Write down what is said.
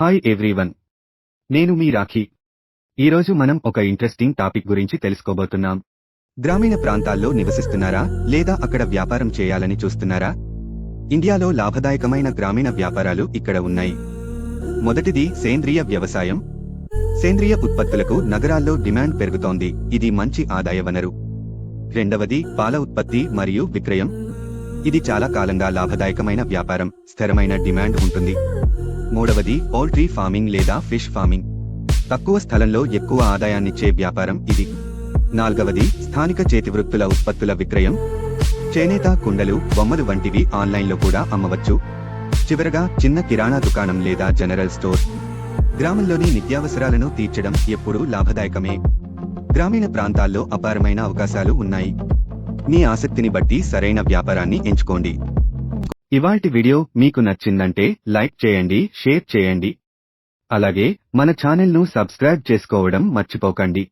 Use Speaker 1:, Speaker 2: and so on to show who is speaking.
Speaker 1: Hi everyone నేను మీ రాఖీ. ఈరోజు మనం ఒక ఇంట్రెస్టింగ్ టాపిక్ గురించి తెలుసుకోబోతున్నాం. గ్రామీణ ప్రాంతాల్లో నివసిస్తున్నారా? లేదా అక్కడ వ్యాపారం చేయాలని చూస్తున్నారా? ఇండియాలో లాభదాయకమైన గ్రామీణ వ్యాపారాలు ఇక్కడ ఉన్నాయి. మొదటిది సేంద్రియ వ్యవసాయం. సేంద్రియ ఉత్పత్తులకు నగరాల్లో డిమాండ్ పెరుగుతోంది. ఇది మంచి ఆదాయ వనరు. రెండవది పాల ఉత్పత్తి మరియు విక్రయం. ఇది చాలా కాలంగా లాభదాయకమైన వ్యాపారం. స్థిరమైన డిమాండ్ ఉంటుంది. మూడవది పౌల్ట్రీ ఫార్మింగ్ లేదా ఫిష్ ఫార్మింగ్. తక్కువ స్థలంలో ఎక్కువ ఆదాయాన్నిచ్చే వ్యాపారం ఇది. నాల్గవది స్థానిక చేతివృత్తుల ఉత్పత్తుల విక్రయం. చేనేత కుండలు బొమ్మలు వంటివి ఆన్లైన్లో కూడా అమ్మవచ్చు. చివరగా చిన్న కిరాణా దుకాణం లేదా జనరల్ స్టోర్. గ్రామంలోని నిత్యావసరాలను తీర్చడం ఎప్పుడూ లాభదాయకమే. గ్రామీణ ప్రాంతాల్లో అపారమైన అవకాశాలు ఉన్నాయి. మీ ఆసక్తిని బట్టి సరైన వ్యాపారాన్ని ఎంచుకోండి. ఇవాల్టి వీడియో మీకు నచ్చిందంటే లైక్ చేయండి షేర్ చేయండి. అలాగే మన ఛానల్ను సబ్స్క్రైబ్ చేసుకోవడం మర్చిపోకండి.